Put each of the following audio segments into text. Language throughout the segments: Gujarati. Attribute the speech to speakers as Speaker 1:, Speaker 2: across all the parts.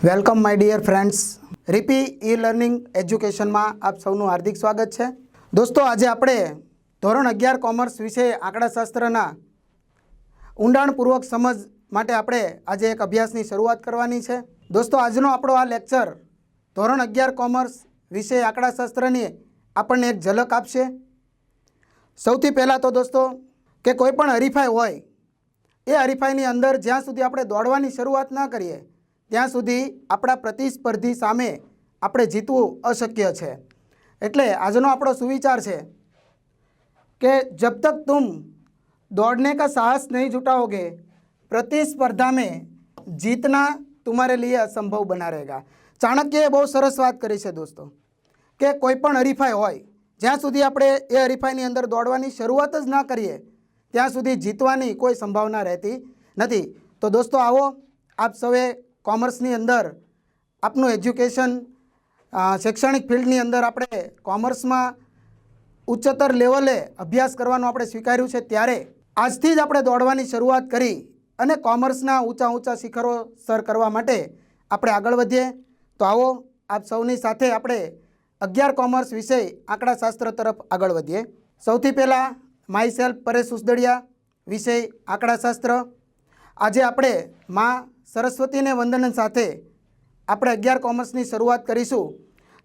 Speaker 1: Welcome, my dear friends. રીપી e learning એજ્યુકેશનમાં આપ સૌનું હાર્દિક સ્વાગત છે. દોસ્તો, આજે આપણે ધોરણ અગિયાર કોમર્સ વિશે આંકડાશાસ્ત્રના ઊંડાણપૂર્વક સમજ માટે આપણે આજે એક અભ્યાસની શરૂઆત કરવાની છે. દોસ્તો, આજનો આપણો આ લેક્ચર ધોરણ અગિયાર કોમર્સ વિશે આંકડાશાસ્ત્રની આપણને એક ઝલક આપશે. સૌથી પહેલાં તો દોસ્તો, કે કોઈ પણ હરીફાઈ હોય, એ હરીફાઈની અંદર જ્યાં સુધી આપણે દોડવાની શરૂઆત ના કરીએ ત્યાં સુધી આપણા પ્રતિસ્પર્ધી સામે આપણે જીતવું અશક્ય છે એટલે આજનો આપણો સુવિચાર છે કે જબ તક તુમ दौड़ने का साहस नहीं जुटाओगे प्रतिस्पर्धा में जीतना तुम्हारे लिए असंभव बना रहेगा ચાણક્યએ બહુ સરસ વાત કરી છે દોસ્તો કે કોઈ પણ હરીફાઈ હોય જ્યાં સુધી આપણે એ હરીફાઈની અંદર દોડવાની શરૂઆત જ ના કરીએ ત્યાં સુધી જીતવાની કોઈ સંભાવના રહેતી નથી તો દોસ્તો આવો આપ સૌએ કોમર્સની અંદર આપનું એજ્યુકેશન શૈક્ષણિક ફિલ્ડની અંદર આપણે કોમર્સમાં ઉચ્ચતર લેવલે અભ્યાસ કરવાનું આપણે સ્વીકાર્યું છે ત્યારે આજથી જ આપણે દોડવાની શરૂઆત કરી અને કોમર્સના ઊંચા ઊંચા શિખરો સર કરવા માટે આપણે આગળ વધીએ. તો આવો આપ સૌની સાથે આપણે અગિયાર કોમર્સ વિષય આંકડાશાસ્ત્ર તરફ આગળ વધીએ. સૌથી પહેલાં માય સેલ્ફ પરેશ ઉસદડિયા વિષય આંકડાશાસ્ત્ર. આજે આપણે માં સરસ્વતીને વંદન સાથે આપણે અગિયાર કોમર્સની શરૂઆત કરીશું.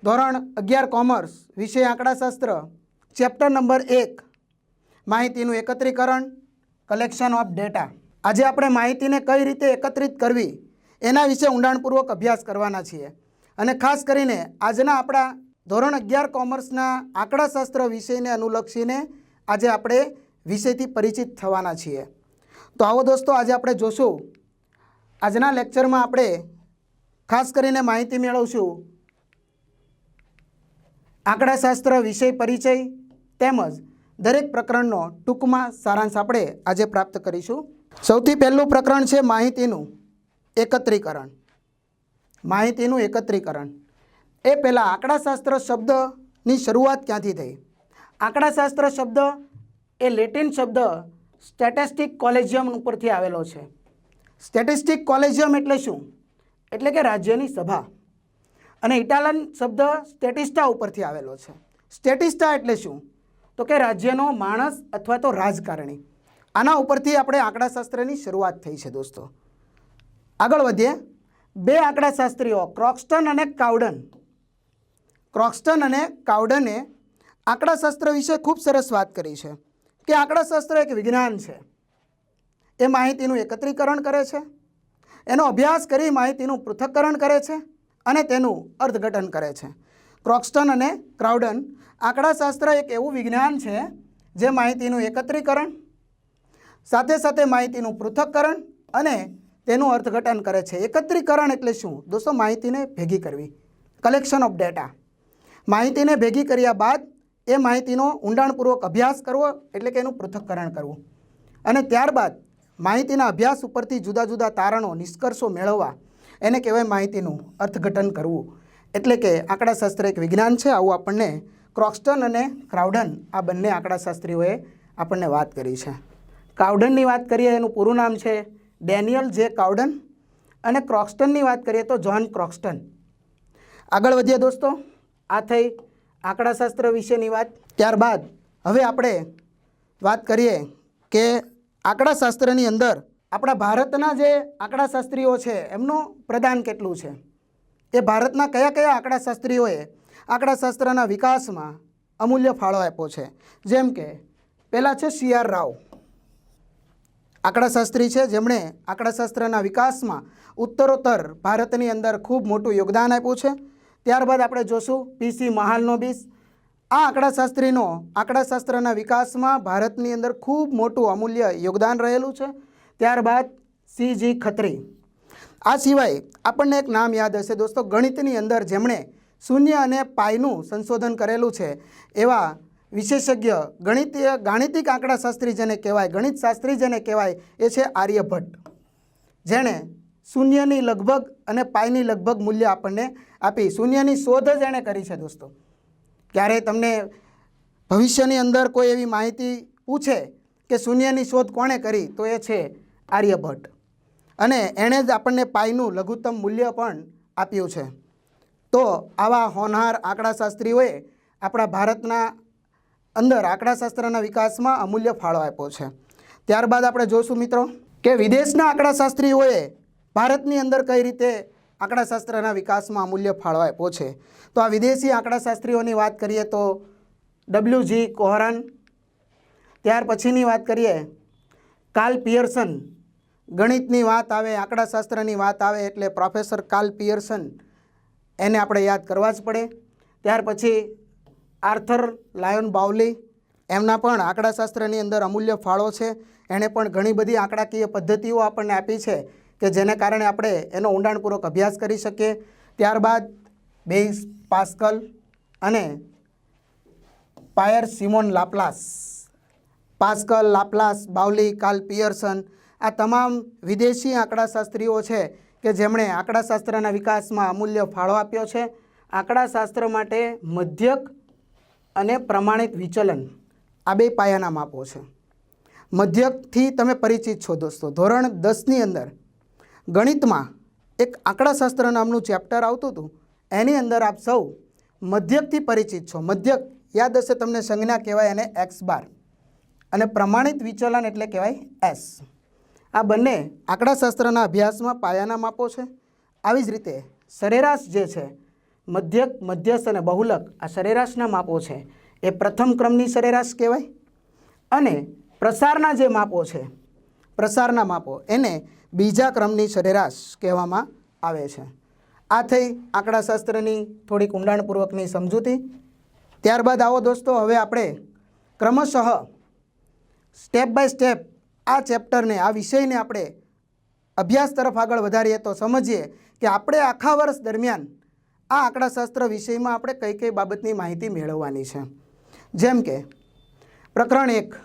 Speaker 1: ધોરણ અગિયાર કોમર્સ, વિષય આંકડાશાસ્ત્ર, ચેપ્ટર નંબર એક, માહિતીનું એકત્રીકરણ, કલેક્શન ઓફ ડેટા. આજે આપણે માહિતીને કઈ રીતે એકત્રિત કરવી, એના વિશે ઊંડાણપૂર્વક અભ્યાસ કરવાના છીએ. અને ખાસ કરીને આજના આપણા ધોરણ અગિયાર કોમર્સના આંકડાશાસ્ત્ર વિષયને અનુલક્ષીને આજે આપણે વિષયથી પરિચિત થવાના છીએ. તો આવો દોસ્તો, આજે આપણે જોશું. આજના લેક્ચરમાં આપણે ખાસ કરીને માહિતી મેળવશું આંકડાશાસ્ત્ર વિષય પરિચય તેમજ દરેક પ્રકરણનો ટૂંકમાં સારાંશ આપણે આજે પ્રાપ્ત કરીશું. સૌથી પહેલું પ્રકરણ છે માહિતીનું એકત્રીકરણ. માહિતીનું એકત્રીકરણ. એ પહેલાં આંકડાશાસ્ત્ર શબ્દની શરૂઆત ક્યાંથી થઈ? આંકડાશાસ્ત્ર શબ્દ એ લેટિન શબ્દ સ્ટેટિસ્ટિક કોલેજિયમ ઉપરથી આવેલો છે. સ્ટેટિસ્ટિક કોલેજિયમ એટલે શું? એટલે કે રાજ્યની સભા. અને ઇટાલિયન શબ્દ સ્ટેટિસ્ટા ઉપરથી આવેલો છે. સ્ટેટિસ્ટા એટલે શું? તો કે રાજ્યનો માણસ અથવા તો રાજકારણી. આના ઉપરથી આપણે આંકડાશાસ્ત્રની શરૂઆત થઈ છે દોસ્તો. આગળ વધીએ. બે આંકડાશાસ્ત્રીઓ, ક્રોક્સ્ટન અને કાવડન ક્રોક્સ્ટન અને કાવડને આંકડાશાસ્ત્ર વિશે ખૂબ સરસ વાત કરી છે. કે આંકડાશાસ્ત્ર એક વિજ્ઞાન છે. એ માહિતીનું એકત્રીકરણ કરે છે. એનો અભ્યાસ કરી માહિતીનું પૃથક્કરણ કરે છે અને તેનું અર્થઘટન કરે છે. ક્રોક્સ્ટન અને ક્રાઉડન આંકડાશાસ્ત્ર એક એવું વિજ્ઞાન છે જે માહિતીનું એકત્રીકરણ, સાથે સાથે માહિતીનું પૃથક્કરણ અને તેનું અર્થઘટન કરે છે. એકત્રીકરણ એટલે શું? દોસ્તો, માહિતીને ભેગી કરવી. કલેક્શન ઓફ ડેટા માહિતીને ભેગી કર્યા બાદ એ માહિતીનો ઊંડાણપૂર્વક અભ્યાસ કરવો એટલે કે એનું પૃથક્કરણ કરવું. અને ત્યારબાદ માહિતીના અભ્યાસ ઉપરથી જુદા જુદા તારણો, નિષ્કર્ષો મેળવવા એને કહેવાય માહિતીનું અર્થઘટન કરવું. એટલે કે આંકડાશાસ્ત્ર એક વિજ્ઞાન છે, આવું આપણને ક્રોક્સ્ટન અને ક્રાઉડન આ બંને આંકડાશાસ્ત્રીઓએ આપણને વાત કરી છે. કાઉડનની વાત કરીએ, એનું પૂરું નામ છે ડેનિયલ જે કાઉડન અને ક્રોક્સ્ટનની વાત કરીએ તો જ્હોન ક્રોક્સ્ટન. આગળ વધીએ દોસ્તો, આ થઈ આંકડાશાસ્ત્ર વિશેની વાત. ત્યારબાદ હવે આપણે વાત કરીએ કે આંકડાશાસ્ત્રની અંદર આપણા ભારતના જે આંકડાશાસ્ત્રીઓ છે, એમનું પ્રદાન કેટલું છે? એ ભારતના કયા કયા આંકડાશાસ્ત્રીઓએ આંકડાશાસ્ત્રના વિકાસમાં અમૂલ્ય ફાળો આપ્યો છે? જેમ કે, પહેલાં છે સી આર રાવ. આંકડાશાસ્ત્રી છે, જેમણે આંકડાશાસ્ત્રના વિકાસમાં ઉત્તરોત્તર ભારતની અંદર ખૂબ મોટું યોગદાન આપ્યું છે. ત્યારબાદ આપણે જોશું પીસી મહાલનો બીસ આ આંકડાશાસ્ત્રીનો, આંકડાશાસ્ત્રના વિકાસમાં ભારતની અંદર ખૂબ મોટું અમૂલ્ય યોગદાન રહેલું છે. ત્યારબાદ સીજી ખત્રી. આ સિવાય આપણને એક નામ યાદ હશે દોસ્તો, ગણિતની અંદર જેમણે શૂન્ય અને પાયનું સંશોધન કરેલું છે એવા વિશેષજ્ઞ ગણિતીય ગાણિતિક આંકડાશાસ્ત્રી જેને કહેવાય ગણિત શાસ્ત્રી જેને કહેવાય, એ છે આર્યભટ્ટ. જેણે શૂન્યની લગભગ અને પાયની લગભગ મૂલ્ય આપણને આપી શૂન્યની શોધ જ એણે કરી છે દોસ્તો. ક્યારે તમને ભવિષ્યની અંદર કોઈ એવી માહિતી પૂછે કે શૂન્યની શોધ કોણે કરી, તો એ છે આર્યભટ્ટ અને એણે જ આપણને પાયનું લઘુત્તમ મૂલ્ય પણ આપ્યું છે. તો આવા હોનહાર આંકડાશાસ્ત્રીઓએ આપણા ભારતના અંદર આંકડાશાસ્ત્રના વિકાસમાં અમૂલ્ય ફાળો આપ્યો છે. ત્યારબાદ આપણે જોશું મિત્રો કે વિદેશના આંકડાશાસ્ત્રીઓએ ભારતની અંદર કઈ રીતે આંકડાશાસ્ત્રના વિકાસમાં અમૂલ્ય ફાળો આપ્યો છે તો આ વિદેશી આંકડાશાસ્ત્રીઓની વાત કરીએ તો ડબલ્યુ જી કોહરાન, ત્યાર પછીની વાત કરીએ, કાલ પિયર્સન, ગણિતની વાત આવે, આંકડાશાસ્ત્રની વાત આવે એટલે પ્રોફેસર કાલ પિયર્સન, એને આપણે યાદ કરવા જ પડે. ત્યાર પછી આર્થર લાયોન બાવલી એમના પણ આંકડાશાસ્ત્રની અંદર અમૂલ્ય ફાળો છે. એણે પણ ઘણી બધી આંકડાકીય પદ્ધતિઓ આપણને આપી છે. કે જેને કારણે આપણે એનો ઊંડાણપૂર્વક અભ્યાસ કરી શકીએ. ત્યારબાદ બેઇસ પાસ્કલ અને Pierre Simon Laplace. Pascal, Laplace, Bowley Karl Pearson આ તમામ વિદેશી આંકડાશાસ્ત્રીઓ છે કે જેમણે આંકડાશાસ્ત્રના વિકાસમાં અમૂલ્ય ફાળો આપ્યો છે. આંકડાશાસ્ત્ર માટે મધ્યક અને પ્રમાણિત વિચલન આ બે પાયાના માપો છે. મધ્યકથી તમે પરિચિત છો દોસ્તો. ધોરણ દસની અંદર ગણિતમાં એક આંકડાશાસ્ત્ર નામનું ચેપ્ટર આવતું હતું. એની અંદર આપ સૌ મધ્યકથી પરિચિત છો. મધ્યક યાદ હશે તમને સંજ્ઞા કહેવાય એને એક્સ બાર અને પ્રમાણિત વિચલન એટલે કહેવાય એસ આ બંને આંકડાશાસ્ત્રના અભ્યાસમાં પાયાના માપો છે. આવી જ રીતે સરેરાશ જે છે, મધ્યક, મધ્યસ્થ અને બહુલક, આ સરેરાશના માપો છે. એ પ્રથમ ક્રમની સરેરાશ કહેવાય. અને પ્રસારના જે માપો છે, પ્રસારના માપો, એને બીજા ક્રમની સરેરાશ કહેવામાં આવે છે. આ થઈ આંકડાશાસ્ત્રની થોડીક ઊંડાણપૂર્વકની સમજૂતી. ત્યારબાદ આવો દોસ્તો, હવે આપણે ક્રમશઃ સ્ટેપ બાય સ્ટેપ આ ચેપ્ટરને, આ વિષયને આપણે અભ્યાસ તરફ આગળ વધારીએ તો સમજીએ કે આપણે આખા વર્ષ દરમિયાન આ આંકડાશાસ્ત્ર વિષયમાં આપણે કઈ કઈ બાબતની માહિતી મેળવવાની છે. જેમ કે પ્રકરણ એક,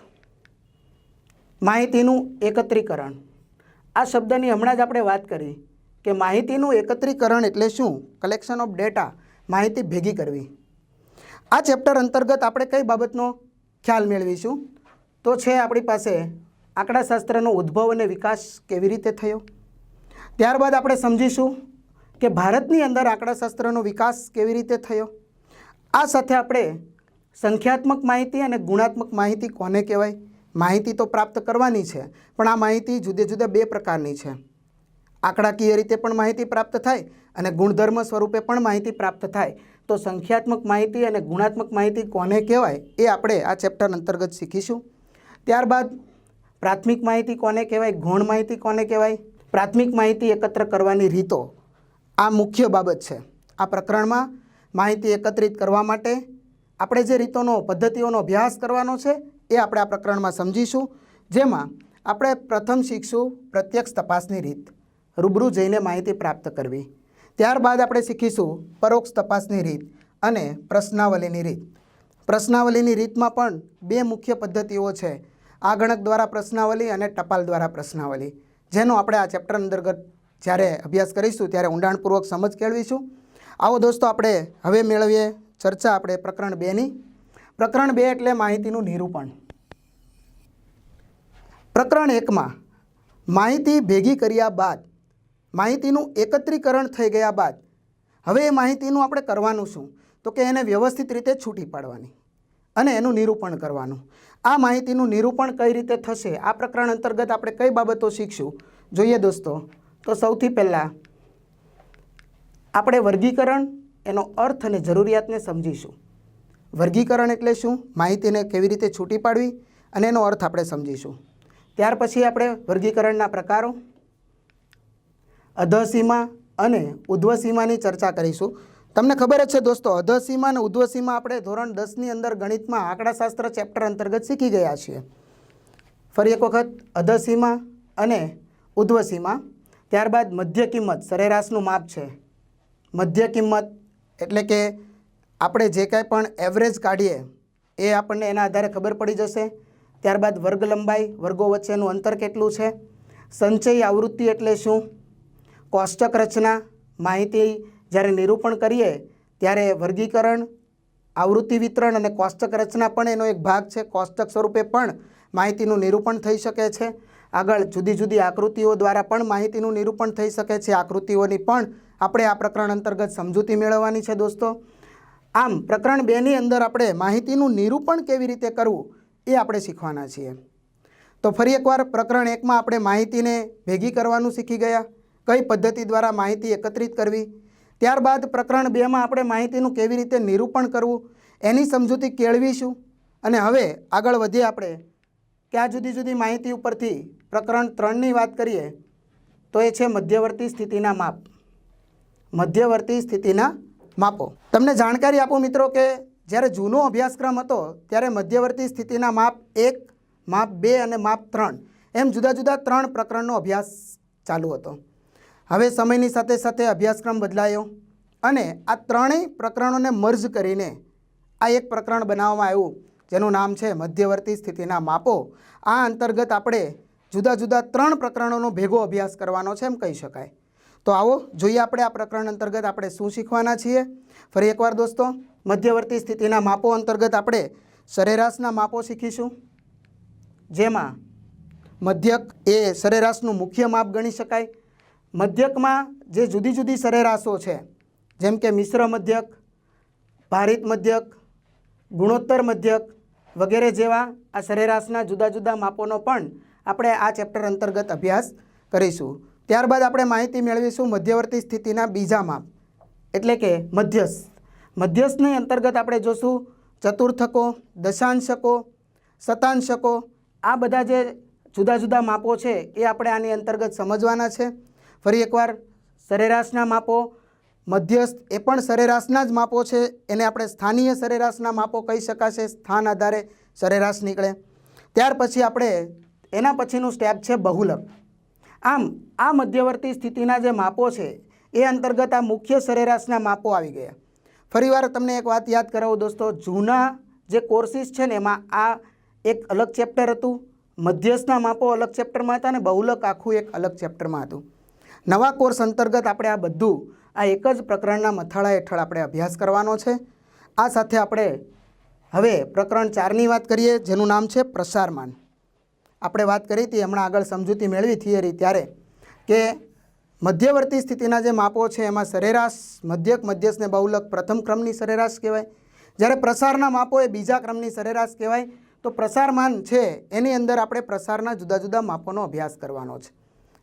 Speaker 1: માહિતીનું એકત્રીકરણ. આ શબ્દની હમણાં જ આપણે વાત કરી કે માહિતીનું એકત્રીકરણ એટલે શું? કલેક્શન ઓફ ડેટા માહિતી ભેગી કરવી. આ ચેપ્ટર અંતર્ગત આપણે કઈ બાબતનો ખ્યાલ મેળવીશું? તો છે આપણી પાસે આંકડાશાસ્ત્રનો ઉદ્ભવ અને વિકાસ કેવી રીતે થયો? ત્યારબાદ આપણે સમજીશું કે ભારતની અંદર આંકડાશાસ્ત્રનો વિકાસ કેવી રીતે થયો? આ સાથે આપણે સંખ્યાત્મક માહિતી અને ગુણાત્મક માહિતી કોને કહેવાય? માહિતી તો પ્રાપ્ત કરવાની છે, પણ આ માહિતી જુદે જુદા બે પ્રકારની છે. આંકડાકીય રીતે પણ માહિતી પ્રાપ્ત થાય અને ગુણધર્મ સ્વરૂપે પણ માહિતી પ્રાપ્ત થાય. તો સંખ્યાત્મક માહિતી અને ગુણાત્મક માહિતી કોને કહેવાય એ આપણે આ ચેપ્ટર અંતર્ગત શીખીશું. ત્યારબાદ પ્રાથમિક માહિતી કોને કહેવાય? ગૌણ માહિતી કોને કહેવાય? પ્રાથમિક માહિતી એકત્ર કરવાની રીતો આ મુખ્ય બાબત છે. આ પ્રકરણમાં માહિતી એકત્રિત કરવા માટે આપણે જે રીતોનો, પદ્ધતિઓનો અભ્યાસ કરવાનો છે એ આપણે આ પ્રકરણમાં સમજીશું, જેમાં આપણે પ્રથમ શીખશું પ્રત્યક્ષ તપાસની રીત, રૂબરૂ જઈને માહિતી પ્રાપ્ત કરવી. ત્યારબાદ આપણે શીખીશું પરોક્ષ તપાસની રીત અને પ્રશ્નાવલીની રીત. પ્રશ્નાવલીની રીતમાં પણ બે મુખ્ય પદ્ધતિઓ છે, આગણક દ્વારા પ્રશ્નાવલી અને ટપાલ દ્વારા પ્રશ્નાવલી. જેનો આપણે આ ચેપ્ટર અંતર્ગત જ્યારે અભ્યાસ કરીશું ત્યારે ઊંડાણપૂર્વક સમજ કેળવીશું. આવો દોસ્તો, આપણે હવે મેળવીએ ચર્ચા, આપણે પ્રકરણ બેની. પ્રકરણ બે એટલે માહિતીનું નિરૂપણ. પ્રકરણ એકમાં, માહિતી ભેગી કર્યા બાદ, માહિતીનું એકત્રીકરણ થઈ ગયા બાદ, હવે એ માહિતીનું આપણે કરવાનું શું? તો કે એને વ્યવસ્થિત રીતે છૂટી પાડવાની અને એનું નિરૂપણ કરવાનું. આ માહિતીનું નિરૂપણ કઈ રીતે થશે? આ પ્રકરણ અંતર્ગત આપણે કઈ બાબતો શીખશું? જોઈએ દોસ્તો, તો સૌથી પહેલાં આપણે વર્ગીકરણ, એનો અર્થ અને જરૂરિયાતને સમજીશું. વર્ગીકરણ એટલે શું? માહિતીને કેવી રીતે છૂટી પાડવી અને એનો અર્થ આપણે સમજીશું. ત્યાર પછી આપણે વર્ગીકરણના પ્રકારો, અધસીમા અને ઉધ્વસીમાની ચર્ચા કરીશું. તમને ખબર જ છે દોસ્તો, અધસીમા અને ઉધ્વસીમા આપણે ધોરણ દસની અંદર ગણિતમાં આંકડાશાસ્ત્ર ચેપ્ટર અંતર્ગત શીખી ગયા છીએ. ફરી એક વખત, અધસીમા અને ઉધ્વસીમા, ત્યારબાદ મધ્ય કિંમત, સરેરાશનું માપ છે. મધ્ય કિંમત એટલે કે આપણે જે કાંઈ પણ એવરેજ કાઢીએ, એ આપણને એના આધારે ખબર પડી જશે. ત્યારબાદ વર્ગ લંબાઈ, વર્ગો વચ્ચેનું અંતર કેટલું છે? સંચય આવૃત્તિ એટલે શું? કોષ્ટક રચના, માહિતી જ્યારે નિરૂપણ કરીએ, ત્યારે વર્ગીકરણ, આવૃત્તિ વિતરણ અને કોષ્ટક રચના પણ એનો એક ભાગ છે. કોષ્ટક સ્વરૂપે પણ માહિતીનું નિરૂપણ થઈ શકે છે. આગળ જુદી જુદી આકૃતિઓ દ્વારા પણ માહિતીનું નિરૂપણ થઈ શકે છે. આકૃતિઓની પણ આપણે આ પ્રકરણ અંતર્ગત સમજૂતી મેળવવાની છે દોસ્તો. આમ, પ્રકરણ બેની અંદર આપણે માહિતીનું નિરૂપણ કેવી રીતે કરવું? એ આપણે શીખવાના છીએ. તો ફરી એકવાર પ્રકરણ એકમાં આપણે માહિતીને ભેગી કરવાનું શીખી ગયા. કઈ પદ્ધતિ દ્વારા માહિતી એકત્રિત કરવી? ત્યારબાદ પ્રકરણ બેમાં આપણે માહિતીનું કેવી રીતે નિરૂપણ કરવું? એની સમજૂતી કેળવીશું. અને હવે આગળ વધીએ આપણે. કે આ જુદી જુદી માહિતી ઉપરથી પ્રકરણ ત્રણની વાત કરીએ, તો એ છે મધ્યવર્તી સ્થિતિના માપ. મધ્યવર્તી સ્થિતિના માપો. તમને જાણકારી આપું મિત્રો કે જ્યારે જૂનો અભ્યાસક્રમ હતો, ત્યારે મધ્યવર્તી સ્થિતિના માપ એક, માપ બે અને માપ ત્રણ, એમ જુદા જુદા ત્રણ પ્રકરણનો અભ્યાસ ચાલુ હતો. હવે સમયની સાથે સાથે અભ્યાસક્રમ બદલાયો અને આ ત્રણેય પ્રકરણોને મર્જ કરીને આ એક પ્રકરણ બનાવવામાં આવ્યું, જેનું નામ છે મધ્યવર્તી સ્થિતિના માપો. આ અંતર્ગત આપણે જુદા જુદા ત્રણ પ્રકરણોનો ભેગો અભ્યાસ કરવાનો છે એમ કહી શકાય. તો આવો જોઈએ આપણે આ પ્રકરણ અંતર્ગત આપણે શું શીખવાના છીએ. ફરી એકવાર દોસ્તો મધ્યવર્તી સ્થિતિના માપો અંતર્ગત આપણે સરેરાશના માપો શીખીશું. જેમાં મધ્યક એ સરેરાશનું મુખ્ય માપ ગણી શકાય. મધ્યકમાં જે જુદી જુદી સરેરાશો છે, જેમ કે મિશ્ર મધ્યક, ભારિત મધ્યક, ગુણોત્તર મધ્યક વગેરે જેવા આ સરેરાશના જુદા જુદા માપોનો પણ આપણે આ ચેપ્ટર અંતર્ગત અભ્યાસ કરીશું. ત્યારબાદ આપણે માહિતી મેળવીશું મધ્યવર્તી સ્થિતિના બીજા માપ, એટલે કે મધ્યસ્થ મધ્યસ્થની અંતર્ગત આપણે જોશું ચતુર્થકો, દશાંશકો, શતાંશકો. આ બધા જે જુદા જુદા માપો છે એ આપણે આની અંતર્ગત સમજવાના છે. ફરી એકવાર સરેરાશના માપો, મધ્યસ્થ એ પણ સરેરાશના જ માપો છે. એને આપણે સ્થાનીય સરેરાશના માપો કહી શકાશે. સ્થાન આધારે સરેરાશ નીકળે. ત્યાર પછી આપણે એના પછીનું સ્ટેપ છે બહુલક. આમ, આ મધ્યવર્તી સ્થિતિના જે માપો છે, એ અંતર્ગત આ મુખ્ય સરેરાશના માપો આવી ગયા. ફરીવાર તમને એક વાત યાદ કરાવું દોસ્તો. જૂના જે કોર્સિસ છે ને, એમાં આ એક અલગ ચેપ્ટર હતું. મધ્યસ્થના માપો અલગ ચેપ્ટરમાં હતા અને બહુલક આખું એક અલગ ચેપ્ટરમાં હતું. નવા કોર્સ અંતર્ગત આપણે આ બધું, આ એક જ પ્રકરણના મથાળા હેઠળ આપણે અભ્યાસ કરવાનો છે. આ સાથે આપણે હવે પ્રકરણ ચારની વાત કરીએ, જેનું નામ છે પ્રસારમાન. આપણે વાત કરી હતી, હમણાં આગળ સમજૂતી મેળવી થિયરી ત્યારે, કે મધ્યવર્તી સ્થિતિના જે માપો છે, એમાં સરેરાશ, મધ્યક મધ્યસ્થને બહુલક પ્રથમ ક્રમની સરેરાશ કહેવાય. જ્યારે પ્રસારના માપો એ બીજા ક્રમની સરેરાશ કહેવાય, તો પ્રસારમાન છે, એની અંદર આપણે પ્રસારના જુદા જુદા માપોનો અભ્યાસ કરવાનો છે.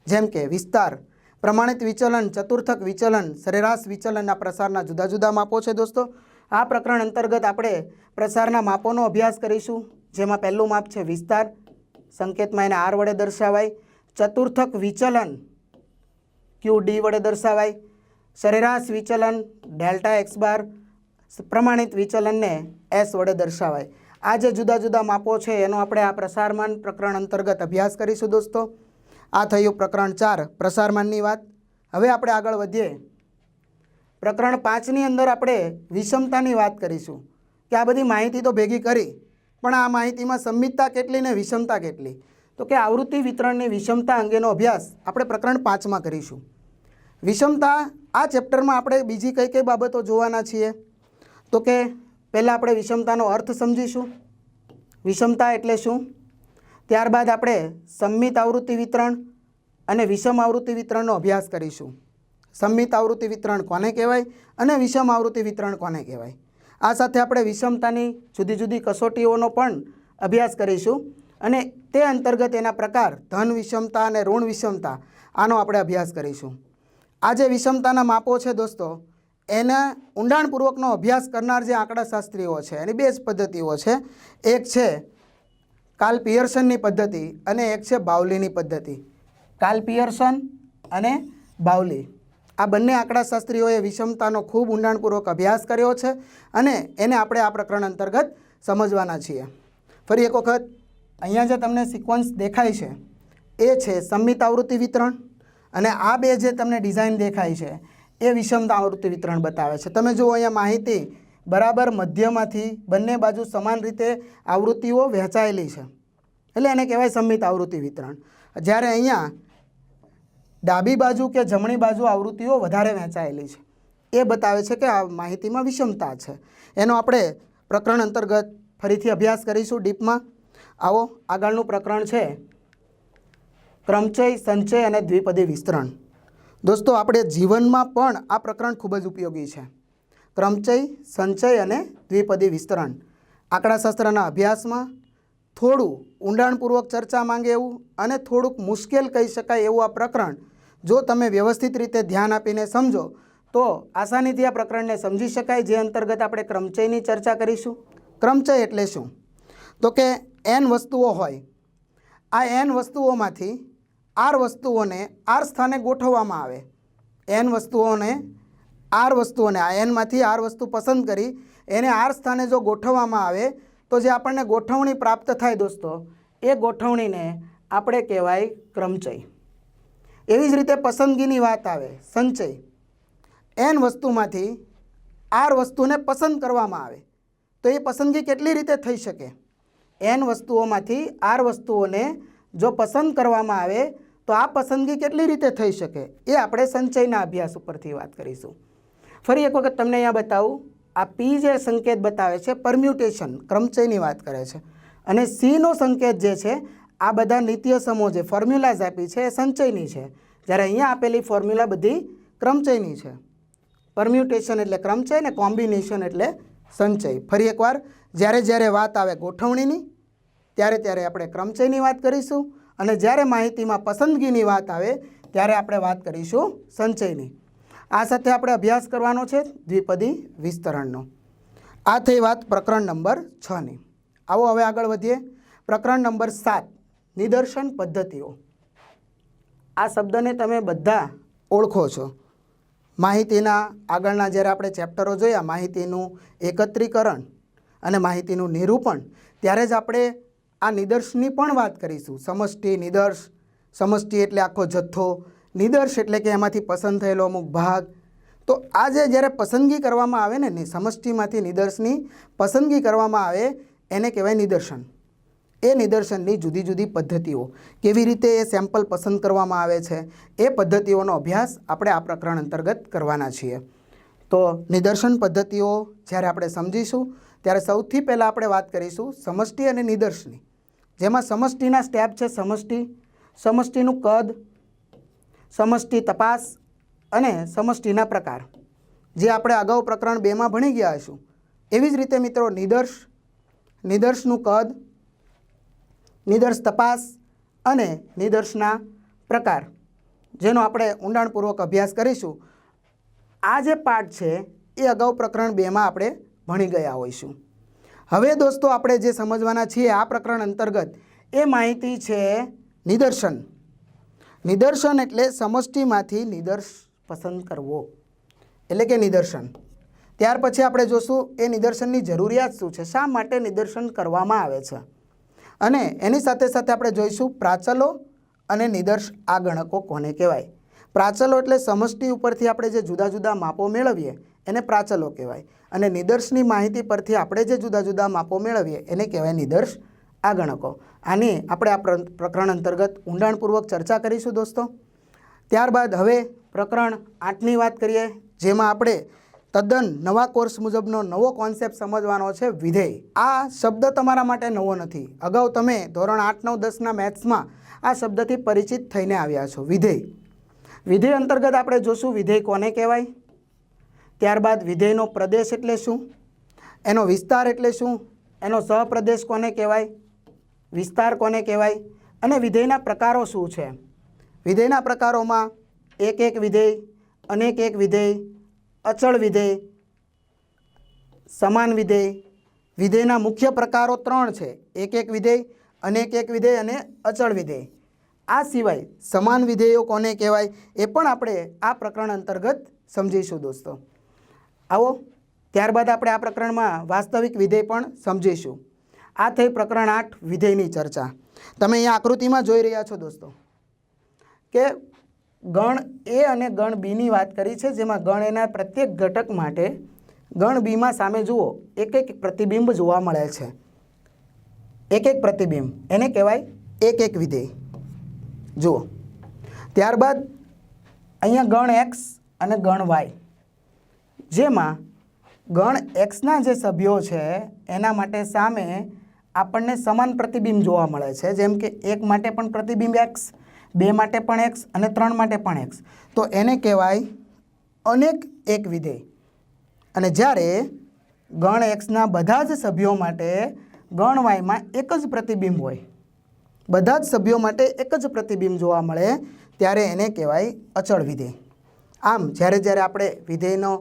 Speaker 1: જેમ કે વિસ્તાર, પ્રમાણિત વિચલન, ચતુર્થક વિચલન, સરેરાશ વિચલનના પ્રસારના જુદા જુદા માપો છે દોસ્તો. આ પ્રકરણ અંતર્ગત આપણે પ્રસારના માપોનો અભ્યાસ કરીશું. જેમાં પહેલું માપ છે વિસ્તાર. સંકેતમાં એને આર વડે દર્શાવાય. ચતુર્થક વિચલન ક્યુ ડી વડે દર્શાવાય. સરેરાશ વિચલન ડેલ્ટા એક્સ બાર પ્રમાણિત વિચલનને એસ વડે દર્શાવાય. આ જે જુદા જુદા માપો છે, એનો આપણે આ પ્રસારમાન પ્રકરણ અંતર્ગત અભ્યાસ કરીશું દોસ્તો. આ થયું પ્રકરણ ચાર, પ્રસારમાનની વાત. હવે આપણે આગળ વધીએ. પ્રકરણ પાંચની અંદર આપણે વિષમતાની વાત કરીશું. કે આ બધી માહિતી તો ભેગી કરી, પણ આ માહિતીમાં સંમિતતા કેટલી ને વિષમતા કેટલી? તો કે આવૃત્તિ વિતરણની વિષમતા અંગેનો અભ્યાસ આપણે પ્રકરણ પાંચમાં કરીશું. વિષમતા આ ચેપ્ટરમાં આપણે બીજી કઈ કઈ બાબતો જોવાના છીએ? તો કે પહેલાં આપણે વિષમતાનો અર્થ સમજીશું. વિષમતા એટલે શું? ત્યારબાદ આપણે સંમિત આવૃત્તિ વિતરણ અને વિષમ આવૃત્તિ વિતરણનો અભ્યાસ કરીશું. સંમિત આવૃત્તિ વિતરણ કોને કહેવાય અને વિષમ આવૃત્તિ વિતરણ કોને કહેવાય? આ સાથે આપણે વિષમતાની જુદી જુદી કસોટીઓનો પણ અભ્યાસ કરીશું. અને તે અંતર્ગત એના પ્રકાર ધન વિષમતા અને ઋણ વિષમતા, આનો આપણે અભ્યાસ કરીશું. આ જે વિષમતાના માપો છે દોસ્તો, એના ઊંડાણપૂર્વકનો અભ્યાસ કરનાર જે આંકડાશાસ્ત્રીઓ છે, એની બે જ પદ્ધતિઓ છે. એક છે કાલ પિયર્સનની પદ્ધતિ અને એક છે બાવલીની પદ્ધતિ. કાલ પિયર્સન અને બાવલી. આ બંને આંકડાશાસ્ત્રીઓએ વિષમતાનો ખૂબ ઊંડાણપૂર્વક અભ્યાસ કર્યો છે અને એને આપણે આ પ્રકરણ અંતર્ગત સમજવાના છીએ. ફરી એક વખત અહીંયા જે તમને સિક્વન્સ દેખાય છે, એ છે સંમિત આવૃત્તિ વિતરણ અને આ બે જે તમને ડિઝાઇન દેખાય છે, એ વિષમતા આવૃત્તિ વિતરણ બતાવે છે. તમે જુઓ અહીંયા માહિતી બરાબર મધ્યમાંથી બંને બાજુ સમાન રીતે આવૃત્તિઓ વહેંચાયેલી છે. એટલે એને કહેવાય સંમિત આવૃત્તિ વિતરણ. જ્યારે અહીંયા ડાબી બાજુ કે જમણી બાજુ આવૃત્તિઓ વધારે વહેંચાયેલી છે, એ બતાવે છે કે આ માહિતીમાં વિષમતા છે. એનો આપણે પ્રકરણ અંતર્ગત ફરીથી અભ્યાસ કરીશું ડીપમાં. આવો, આગળનું પ્રકરણ છે. ક્રમચય, સંચય અને દ્વિપદી વિસ્તરણ. દોસ્તો, આપણે જીવનમાં પણ આ પ્રકરણ ખૂબ જ ઉપયોગી છે. ક્રમચય, સંચય અને દ્વિપદી વિસ્તરણ. આંકડાશાસ્ત્રના અભ્યાસમાં થોડું ઊંડાણપૂર્વક ચર્ચા માંગે એવું અને થોડુંક મુશ્કેલ કહી શકાય એવું આ પ્રકરણ. જો તમે વ્યવસ્થિત રીતે ધ્યાન આપીને સમજો, તો આસાનીથી આ પ્રકરણને સમજી શકાય, જે અંતર્ગત આપણે ક્રમચયની ચર્ચા કરીશું. ક્રમચય એટલે શું? તો કે એન વસ્તુઓ હોય, આ એન વસ્તુઓમાંથી આર વસ્તુઓને આર સ્થાને ગોઠવવામાં આવે. એન વસ્તુઓને આર વસ્તુઓને, આ એનમાંથી આર વસ્તુ પસંદ કરી, એને આર સ્થાને જો ગોઠવવામાં આવે, તો જે આપણને ગોઠવણી પ્રાપ્ત થાય દોસ્તો, એ ગોઠવણીને આપણે કહેવાય ક્રમચય. એવી જ રીતે પસંદગીની વાત આવે, સંચય. એન વસ્તુમાંથી આર વસ્તુને પસંદ કરવામાં આવે, તો એ પસંદગી કેટલી રીતે થઈ શકે? એન વસ્તુઓમાંથી આર વસ્તુઓને જો પસંદ કરવામાં આવે, તો આ પસંદગી કેટલી રીતે થઈ શકે? એ આપણે સંચયના અભ્યાસ ઉપરથી વાત કરીશું. ફરી એક વખત તમને અહીંયા બતાવું. આ પી જે સંકેત બતાવે છે પરમ્યુટેશન ક્રમચયની વાત કરે છે. અને સીનો સંકેત જે છે, આ બધા નિત્ય સમો જે ફોર્મ્યુલાઝ આપી છે, એ સંચયની છે. જ્યારે અહીંયા આપેલી ફોર્મ્યુલા બધી ક્રમચયની છે. પરમ્યુટેશન એટલે ક્રમચય ને કોમ્બિનેશન એટલે સંચય. ફરી એકવાર, જ્યારે જ્યારે વાત આવે ગોઠવણીની, ત્યારે ત્યારે આપણે ક્રમચયની વાત કરીશું અને જ્યારે માહિતીમાં પસંદગીની વાત આવે, ત્યારે આપણે વાત કરીશું સંચયની. આ સાથે આપણે અભ્યાસ કરવાનો છે દ્વિપદી વિસ્તરણનો. આ થઈ વાત પ્રકરણ નંબર છની આવો હવે આગળ વધીએ. પ્રકરણ નંબર સાત, નિદર્શન પદ્ધતિઓ. આ શબ્દને તમે બધા ઓળખો છો. માહિતીના આગળના જ્યારે આપણે ચેપ્ટરો જોયા, માહિતીનું એકત્રીકરણ અને માહિતીનું નિરૂપણ, ત્યારે જ આપણે આ નિદર્શની પણ વાત કરીશું. સમષ્ટિ, નિદર્શ. સમષ્ટિ એટલે આખો જથ્થો. નિદર્શ એટલે કે એમાંથી પસંદ થયેલો અમુક ભાગ. તો આજે જ્યારે પસંદગી કરવામાં આવે ને સમષ્ટિમાંથી નિદર્શની પસંદગી કરવામાં આવે, એને કહેવાય નિદર્શન. એ નિદર્શનની જુદી જુદી પદ્ધતિઓ. કેવી રીતે એ સેમ્પલ પસંદ કરવામાં આવે છે, એ પદ્ધતિઓનો અભ્યાસ આપણે આ પ્રકરણ અંતર્ગત કરવાના છીએ. તો નિદર્શન પદ્ધતિઓ જ્યારે આપણે સમજીશું, ત્યારે સૌથી પહેલાં આપણે વાત કરીશું સમષ્ટિ અને નિદર્શની. જેમાં સમષ્ટિના સ્ટેપ છે સમષ્ટિ, સમષ્ટિનું કદ, સમષ્ટિ તપાસ અને સમષ્ટિના પ્રકાર. જે આપણે અગાઉ પ્રકરણ બેમાં ભણી ગયા હશું. એવી જ રીતે મિત્રો નિદર્શ, નિદર્શનું કદ નિદર્શ તપાસ અને નિદર્શના પ્રકાર, જેનો આપણે ઊંડાણપૂર્વક અભ્યાસ કરીશું. આ જે પાઠ છે, એ અગાઉ પ્રકરણ બેમાં આપણે ભણી ગયા હોઈશું. હવે દોસ્તો, આપણે જે સમજવાના છીએ આ પ્રકરણ અંતર્ગત, એ માહિતી છે નિદર્શન. નિદર્શન એટલે સમષ્ટિમાંથી નિદર્શ પસંદ કરવો. એટલે કે નિદર્શન. ત્યાર પછી આપણે જોશું, એ નિદર્શનની જરૂરિયાત શું છે? શા માટે નિદર્શન કરવામાં આવે છે? અને એની સાથે સાથે આપણે જોઈશું પ્રાચલો અને નિદર્શ આ ગણકો કોને કહેવાય. પ્રાચલો એટલે સમષ્ટિ ઉપરથી આપણે જે જુદા જુદા માપો મેળવીએ, એને પ્રાચલો કહેવાય. અને નિદર્શની માહિતી પરથી આપણે જે જુદા જુદા માપો મેળવીએ, એને કહેવાય નિદર્શ આ ગણકો આની આપણે આ પ્રકરણ અંતર્ગત ઊંડાણપૂર્વક ચર્ચા કરીશું દોસ્તો. ત્યારબાદ હવે પ્રકરણ આઠની વાત કરીએ, જેમાં આપણે તદ્દન નવા કોર્સ મુજબનો નવો કોન્સેપ્ટ સમજવાનો છે વિધેય. આ શબ્દ તમારા માટે નવો નથી. અગાઉ તમે ધોરણ આઠ, નવ દસના મેથ્સમાં આ શબ્દથી પરિચિત થઈને આવ્યા છો. વિધેય. વિધેય અંતર્ગત આપણે જોશું વિધેય કોને કહેવાય? ત્યારબાદ વિધેયનો પ્રદેશ એટલે શું? એનો વિસ્તાર એટલે શું? એનો સહપ્રદેશ કોને કહેવાય? વિસ્તાર કોને કહેવાય? અને વિધેયના પ્રકારો શું છે? વિધેયના પ્રકારોમાં એક એક વિધેય, અનેક એક વિધેય અચળ વિધેય સમાન વિધેય વિધેયના મુખ્ય પ્રકારો ત્રણ છે. એક એક વિધેય અનેક એક વિધેય અને અચળ વિધેય આ સિવાય સમાન વિધેયો કોને કહેવાય એ પણ આપણે આ પ્રકરણ અંતર્ગત સમજીશું દોસ્તો. આવો, ત્યારબાદ આપણે આ પ્રકરણમાં વાસ્તવિક વિધેય પણ સમજીશું. આ થઈ પ્રકરણ આઠ વિધેયની ચર્ચા. તમે અહીંયા આકૃતિમાં જોઈ રહ્યા છો દોસ્તો કે ગણ એ અને ગણ બીની વાત કરી છે, જેમાં ગણ એના પ્રત્યેક ઘટક માટે ગણ બીમાં સામે જુઓ, એક એક પ્રતિબિંબ જોવા મળે છે. એક એક પ્રતિબિંબ, એને કહેવાય એક એક વિધેય. જુઓ. ત્યારબાદ અહીંયા ગણ એક્સ અને ગણ વાય જેમાં ગણ એક્સના જે સભ્યો છે, એના માટે સામે આપણને સમાન પ્રતિબિંબ જોવા મળે છે, જેમ કે એક માટે પણ પ્રતિબિંબ એક્સ બે માટે પણ એક્સ અને ત્રણ માટે પણ એક્સ તો એને કહેવાય અનેક એક વિધેય. અને જ્યારે ગણ એક્સના બધા જ સભ્યો માટે ગણ વાયમાં એક જ પ્રતિબિંબ હોય, બધા જ સભ્યો માટે એક જ પ્રતિબિંબ જોવા મળે, ત્યારે એને કહેવાય અચળ વિધેય. આમ, જ્યારે જ્યારે આપણે વિધેયનો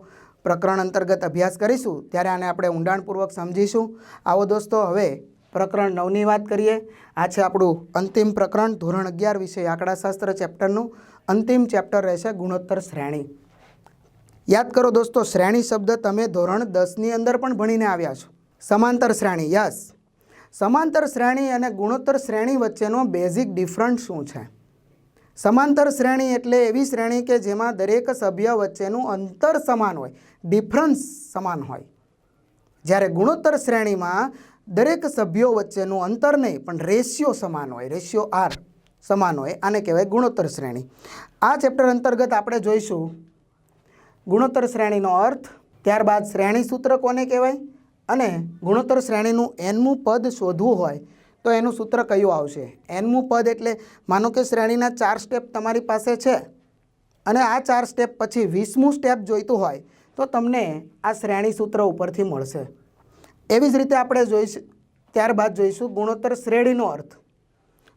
Speaker 1: પ્રકરણ અંતર્ગત અભ્યાસ કરીશું, ત્યારે આને આપણે ઊંડાણપૂર્વક સમજીશું. આવો દોસ્તો, હવે પ્રકરણ નવની વાત કરીએ, આ છે આપણું અંતિમ પ્રકરણ, ધોરણ અગિયાર વિષય આંકડાશાસ્ત્ર ચેપ્ટરનું અંતિમ ચેપ્ટર રહેશે ગુણોત્તર શ્રેણી. યાદ કરો દોસ્તો, શ્રેણી શબ્દ તમે ધોરણ દસની અંદર પણ ભણીને આવ્યા છો. સમાંતર શ્રેણી, યસ. સમાંતર શ્રેણી અને ગુણોત્તર શ્રેણી વચ્ચેનો બેઝિક ડિફરન્સ શું છે? સમાંતર શ્રેણી એટલે એવી શ્રેણી કે જેમાં દરેક સભ્ય વચ્ચેનું અંતર સમાન હોય, ડિફરન્સ સમાન હોય. જ્યારે ગુણોત્તર શ્રેણીમાં દરેક સભ્યો વચ્ચેનું અંતર નહીં, પણ રેશિયો સમાન હોય રેશિયો આર સમાન હોય, આને કહેવાય ગુણોત્તર શ્રેણી. આ ચેપ્ટર અંતર્ગત આપણે જોઈશું ગુણોત્તર શ્રેણીનો અર્થ, ત્યારબાદ શ્રેણી સૂત્ર કોને કહેવાય અને ગુણોત્તર શ્રેણીનું એનમું પદ શોધવું હોય, તો એનું સૂત્ર કયું આવશે? એનમું પદ એટલે, માનો કે શ્રેણીના ચાર સ્ટેપ તમારી પાસે છે અને આ ચાર સ્ટેપ પછી વીસમું સ્ટેપ જોઈતું હોય, તો તમને આ શ્રેણી સૂત્ર ઉપરથી મળશે. એવી જ રીતે આપણે જોઈશું, ત્યારબાદ જોઈશું ગુણોત્તર શ્રેણીનો અર્થ.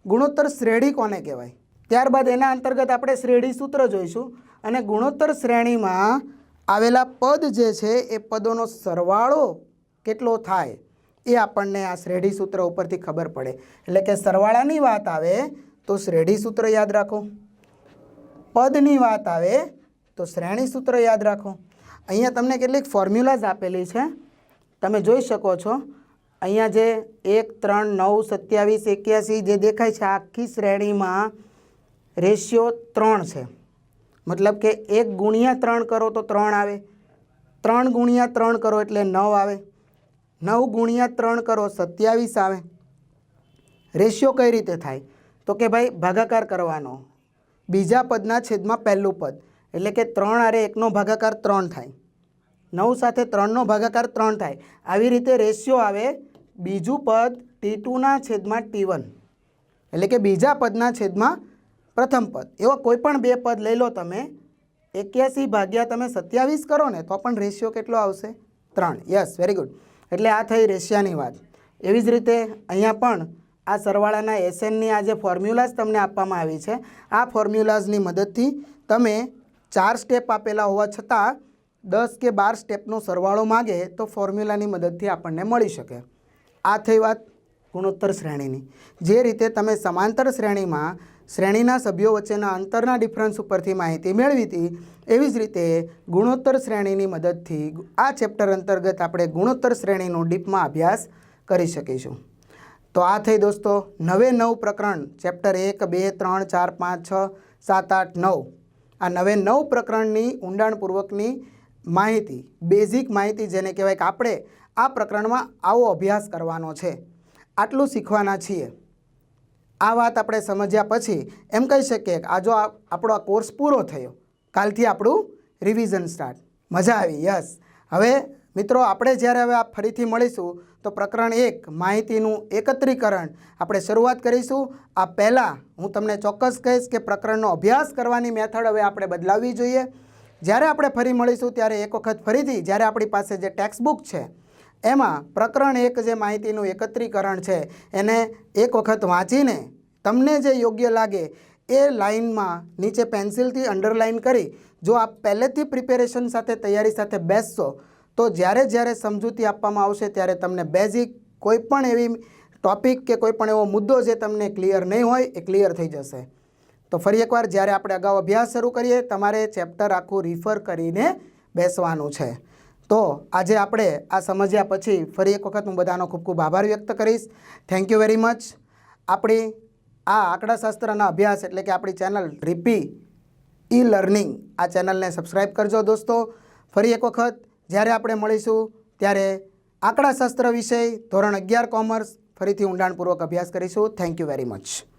Speaker 1: ગુણોત્તર શ્રેણી કોને કહેવાય? ત્યારબાદ એના અંતર્ગત આપણે શ્રેણી સૂત્ર જોઈશું અને ગુણોત્તર શ્રેણીમાં આવેલા પદ જે છે એ પદોનો સરવાળો કેટલો થાય એ આપણને આ શ્રેઢી સૂત્ર ઉપરથી ખબર પડે. એટલે કે સરવાળાની વાત આવે તો શ્રેઢી સૂત્ર યાદ રાખો. પદની વાત આવે તો શ્રેણી સૂત્ર યાદ રાખો. અહીંયા તમને કેટલીક ફોર્મ્યુલાઝ આપેલી છે. તમે જોઈ શકો છો, અહીંયા જે એક, ત્રણ, નવ, સત્યાવીસ, એક્યાસી જે દેખાય છે, આખી શ્રેણીમાં રેશિયો ત્રણ છે. મતલબ કે એક ગુણ્યા ત્રણ કરો તો ત્રણ આવે. ત્રણ ગુણ્યા ત્રણ કરો એટલે નવ આવે. નવ ગુણ્યા ત્રણ કરો સત્યાવીસ આવે. રેશિયો કઈ રીતે થાય? તો કે ભાઈ ભાગાકાર કરવાનો. બીજા પદના છેદમાં પહેલું પદ. એટલે કે ત્રણ આરે એકનો ભાગાકાર ત્રણ થાય. નવ સાથે ત્રણનો ભાગાકાર ત્રણ થાય. આવી રીતે રેશિયો આવે બીજું પદ ટી ટુના છેદમાં ટી વન એટલે કે બીજા પદના છેદમાં પ્રથમ પદ. એવા કોઈ પણ બે પદ લઈ લો તમે. એક્યાસી ભાગ્યા તમે સત્યાવીસ કરો ને, તો પણ રેશિયો કેટલો આવશે? ત્રણ. યસ વેરી ગુડ એટલે આ થઈ રેશિયાની વાત. એવી જ રીતે અહીંયા પણ આ સરવાળાના એસએનની આ જે ફોર્મ્યુલાઝ તમને આપવામાં આવી છે, આ ફોર્મ્યુલાઝની મદદથી તમે ચાર સ્ટેપ આપેલા હોવા છતાં દસ કે બાર સ્ટેપનો સરવાળો માગે તો ફોર્મ્યુલાની મદદથી આપણને મળી શકે. આ થઈ વાત ગુણોત્તર શ્રેણીની. જે રીતે તમે સમાંતર શ્રેણીમાં શ્રેણીના સભ્યો વચ્ચેના અંતરના ડિફરન્સ ઉપરથી માહિતી મેળવી હતી, એવી જ રીતે ગુણોત્તર શ્રેણીની મદદથી આ ચેપ્ટર અંતર્ગત આપણે ગુણોત્તર શ્રેણીનો ડીપમાં અભ્યાસ કરી શકીશું. તો આ થઈ દોસ્તો, નવે નવ પ્રકરણ, ચેપ્ટર એક, બે, ત્રણ, ચાર, પાંચ, છ, સાત, આઠ, નવ. આ નવે નવ પ્રકરણની ઊંડાણપૂર્વકની માહિતી બેઝિક માહિતી જેને કહેવાય કે આપણે આ પ્રકરણમાં આવો અભ્યાસ કરવાનો છે. આટલું શીખવાના છીએ. આ વાત આપણે સમજ્યા પછી એમ કહી શકીએ કે આ જો આ- આપણો આ કોર્સ પૂરો થયો, કાલથી આપણું રિવિઝન સ્ટાર્ટ મજા આવી યસ હવે મિત્રો, આપણે જ્યારે હવે આ ફરીથી મળીશું, તો પ્રકરણ એક, માહિતીનું એકત્રીકરણ આપણે શરૂઆત કરીશું. આ પહેલાં હું તમને ચોક્કસ કહીશ કે પ્રકરણનો અભ્યાસ કરવાની મેથડ હવે આપણે બદલાવવી જોઈએ. જ્યારે આપણે ફરી મળીશું, ત્યારે એક વખત ફરીથી જ્યારે આપણી પાસે જે ટેક્સ્ટબુક છે, એમાં પ્રકરણ એક જે માહિતીનું એકત્રીકરણ છે, એને એક વખત વાંચીને તમને જે યોગ્ય લાગે એ લાઇનમાં નીચે પેન્સિલથી અંડરલાઇન કરી, જો આપ પહેલેથી પ્રિપેરેશન સાથે તૈયારી સાથે બેસશો, તો જ્યારે જ્યારે સમજૂતી આપવામાં આવશે, ત્યારે તમને બેઝિક કોઈ પણ એવી ટોપિક કે કોઈ પણ એવો મુદ્દો જે તમને ક્લિયર નહીં હોય, એ ક્લિયર થઈ જશે. તો ફરી એકવાર જ્યારે આપણે અગાઉ અભ્યાસ શરૂ કરીએ, તમારે ચેપ્ટર આખું રિફર કરીને બેસવાનું છે. તો આજે આપણે આ સમજ્યા પછી ફરી એક વખત હું બધાનો ખૂબ ખૂબ આભાર વ્યક્ત કરીશ. થેન્ક યુ વેરી મચ આપણી આ આંકડાશાસ્ત્રના અભ્યાસ એટલે કે આપણી ચેનલ રીપી ઈ લર્નિંગ આ ચેનલને સબસ્ક્રાઈબ કરજો દોસ્તો. ફરી એક વખત જ્યારે આપણે મળીશું ત્યારે આંકડાશાસ્ત્ર વિષય ધોરણ અગિયાર કોમર્સ ફરીથી ઊંડાણપૂર્વક અભ્યાસ કરીશું. Thank you very much